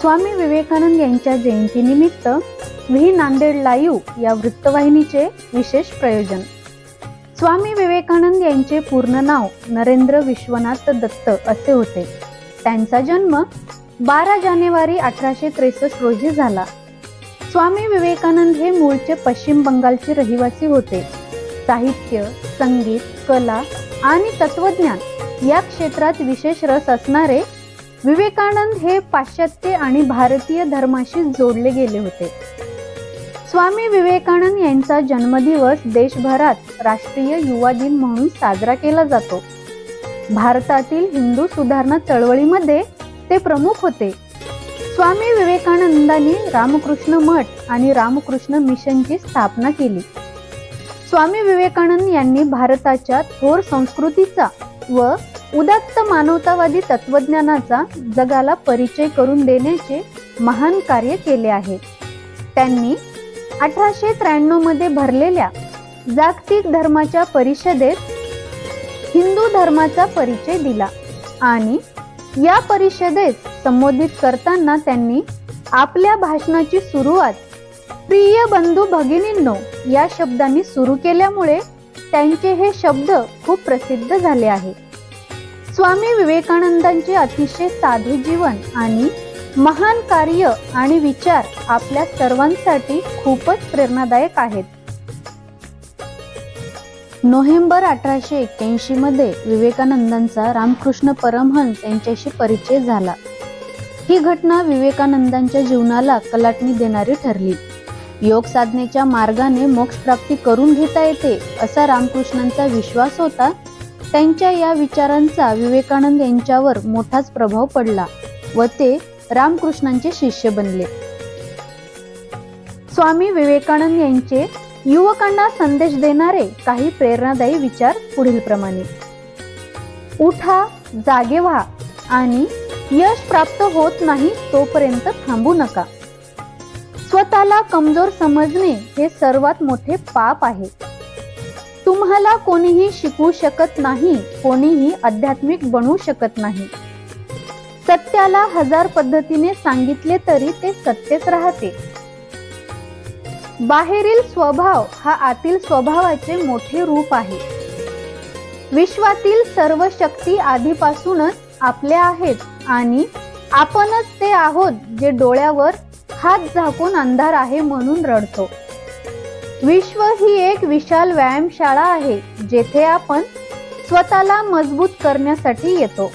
स्वामी विवेकानंद यांच्या जयंतीनिमित्त V Nanded live या वृत्तवाहिनीचे विशेष प्रयोजन. स्वामी विवेकानंद यांचे पूर्ण नाव नरेंद्र विश्वनाथ दत्त असे होते. त्यांचा जन्म बारा जानेवारी अठराशे त्रेसष्ट रोजी झाला. स्वामी विवेकानंद हे मूळचे पश्चिम बंगालचे रहिवासी होते. साहित्य संगीत कला आणि तत्वज्ञान या क्षेत्रात विशेष रस असणारे विवेकानंद हे पाश्चात्य आणि भारतीय धर्माशी जोडले गेले होते. स्वामी विवेकानंद यांचा जन्मदिवस देशभरात राष्ट्रीय युवा दिन म्हणून साजरा केला जातो. भारतातील हिंदू सुधारणा चळवळीमध्ये ते प्रमुख होते. स्वामी विवेकानंदांनी रामकृष्ण मठ आणि रामकृष्ण मिशनची स्थापना केली. स्वामी विवेकानंद यांनी भारताच्या थोर संस्कृतीचा व उदात्त मानवतावादी तत्वज्ञानाचा जगाला परिचय करून देण्याचे महान कार्य केले आहे. त्यांनी अठराशे त्र्याण्णवमध्ये भरलेल्या जागतिक धर्माच्या परिषदेत हिंदू धर्माचा परिचय दिला आणि या परिषदेत संबोधित करताना त्यांनी आपल्या भाषणाची सुरुवात प्रिय बंधू भगिनींनो या शब्दांनी सुरू केल्यामुळे त्यांचे हे शब्द खूप प्रसिद्ध झाले आहे. स्वामी विवेकानंदांचे अतिशय साधे जीवन आणि महान कार्य आणि विचार आपल्या सर्वांसाठी खूपच प्रेरणादायक आहेत. नोव्हेंबर अठराशे एक्क्याऐंशी मध्ये विवेकानंदांचा रामकृष्ण परमहंस यांच्याशी परिचय झाला. ही घटना विवेकानंदांच्या जीवनाला कलाटणी देणारी ठरली. योग साधनेच्या मार्गाने मोक्ष प्राप्ती करून घेता येते असा रामकृष्णांचा विश्वास होता त्यांच्या या विचारांचा विवेकानंद यांच्यावर मोठाच प्रभाव पडला व ते रामकृष्णांचे शिष्य बनले. स्वामी विवेकानंद यांचे युवकांना संदेश देणारे काही प्रेरणादायी विचार पुढील प्रमाणे. उठा जागे व्हा आणि यश प्राप्त होत नाही तोपर्यंत थांबू नका. स्वतःला कमजोर समजणे हे सर्वात मोठे पाप आहे. तुम्हाला कोणीही शिकवू शकत नाही कोणीही आध्यात्मिक बनवू शकत नाही. सत्याला हजार पद्धतीने सांगितले तरी ते सत्यच राहते. बाहेरील स्वभाव हा आतील स्वभावाचे मोठे रूप आहे. विश्वातील सर्व शक्ती आधीपासूनच आपल्या आहेत आणि आपणच ते आहोत जे डोळ्यावर हात झाकून अंधार आहे म्हणून रडतो. विश्व ही एक विशाल व्यायामशाळा आहे जेथे आपण स्वतःला मजबूत करण्यासाठी येतो.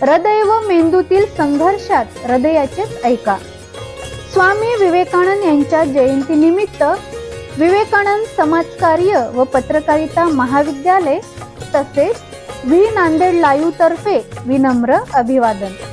हृदय व मेंदूतील संघर्षात हृदयाचेच ऐका. स्वामी विवेकानंद यांच्या जयंतीनिमित्त विवेकानंद समाजकार्य व पत्रकारिता महाविद्यालय तसेच व्ही नांदेड लाईव्ह तर्फे विनम्र अभिवादन.